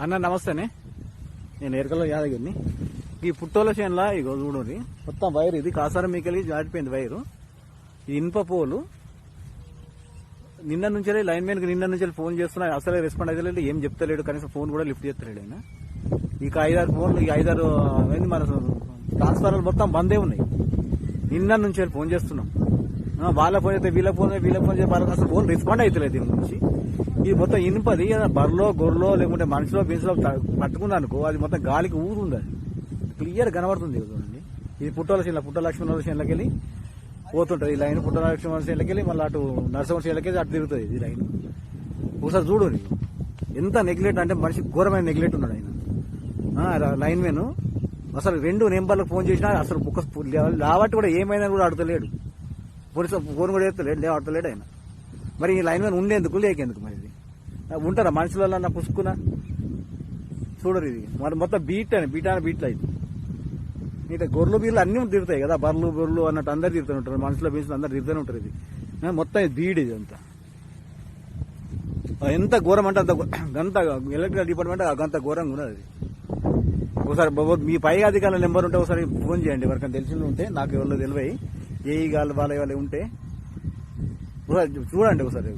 అన్న నమస్తేనే. నేను ఎరకలో యాదగిరిని. ఈ పుట్టోల చేనులా ఇగో చూడండి మొత్తం వైర్ ఇది. కాసారం మీకెళ్ళి దాటిపోయింది వైరు. ఈ ఇనుప పోలు. నిన్న నుంచి లైన్ మ్యాన్కి నిన్న నుంచి ఫోన్ చేస్తున్నా. అసలే రెస్పాండ్ అయితే ఏం చెప్తలేడు. కనీసం ఫోన్ కూడా లిఫ్ట్ చేస్తలేడు ఆయన. ఇక ఐదారు ఫోన్లు ఈ ఐదారు మన ట్రాన్స్ఫార్మర్లు మొత్తం బందే ఉన్నాయి. నిన్న నుంచి ఫోన్ చేస్తున్నాం. వాళ్ళ ఫోన్ అయితే వీళ్ళ ఫోన్ వీళ్ళ ఫోన్ చేసి వాళ్ళకి అసలు ఫోన్ రెస్పాండ్ అవుతలేదు దీని నుంచి. ఇది మొత్తం ఇనుపది బర్రలో గొర్రెలో లేకుంటే మనిషిలో బిన్స్లో పట్టుకుంది అనుకో అది మొత్తం గాలికి ఊరుంది అది. క్లియర్ కనబడుతుంది ఇది చూడండి. ఇది పుట్టల చేనుల పుట్ట లక్ష్మణ వెళ్ళి పోతుంటది. ఈ లైన్ పుట్ట లక్ష్మణ వెళ్ళి మళ్ళీ అటు నరసింహ వెళ్ళి అటు తిరుగుతుంది ఈ లైన్. ఒకసారి చూడు నీకు. ఎంత నెగ్లెక్ట్ అంటే మనిషి ఘోరమైన నెగ్లెక్ట్ ఉన్నాడు ఆయన. లైన్ మెన్ అసలు రెండు నెంబర్లకు ఫోన్ చేసినా అసలు ఒక లావట్టి కూడా ఏమైనా కూడా అడతలేడు పోలీసు ఫోన్ కూడా ఎత్తలేడు లేవడతలేడు ఆయన. మరి ఈ లైన్ మీద ఉండేందుకు లేకేందుకు మరి ఇది? ఉంటారా మనుషులలో నా పుసుకున్నా చూడరు ఇది. మరి మొత్తం బీట్ అని బీట్ అని బీట్లు అయితే. మిగతా గొర్రెలు బీర్లు అన్ని తిరుగుతాయి కదా బర్రెలు బొర్రెలు అన్నట్టు అందరు తిరుగుతూనే ఉంటారు. మనుషుల బీన్స్ అందరు తిరుగుతూనే ఉంటారు ఇది. మొత్తం ఇది బీడ్ ఇది అంతా. ఎంత ఘోరం అంటే అంత గంత ఎలక్ట్రికల్ డిపార్ట్మెంట్ అంత ఘోరంగా ఉన్నది అది. ఒకసారి మీ పై అధికారుల నెంబర్ ఉంటే ఒకసారి ఫోన్ చేయండి. ఎవరికైనా తెలిసి ఉంటే నాకు ఎవరిలో తెలివై ఏ గాలి వాళ్ళ వాళ్ళు ఉంటే. చూడండి ఒకసారి.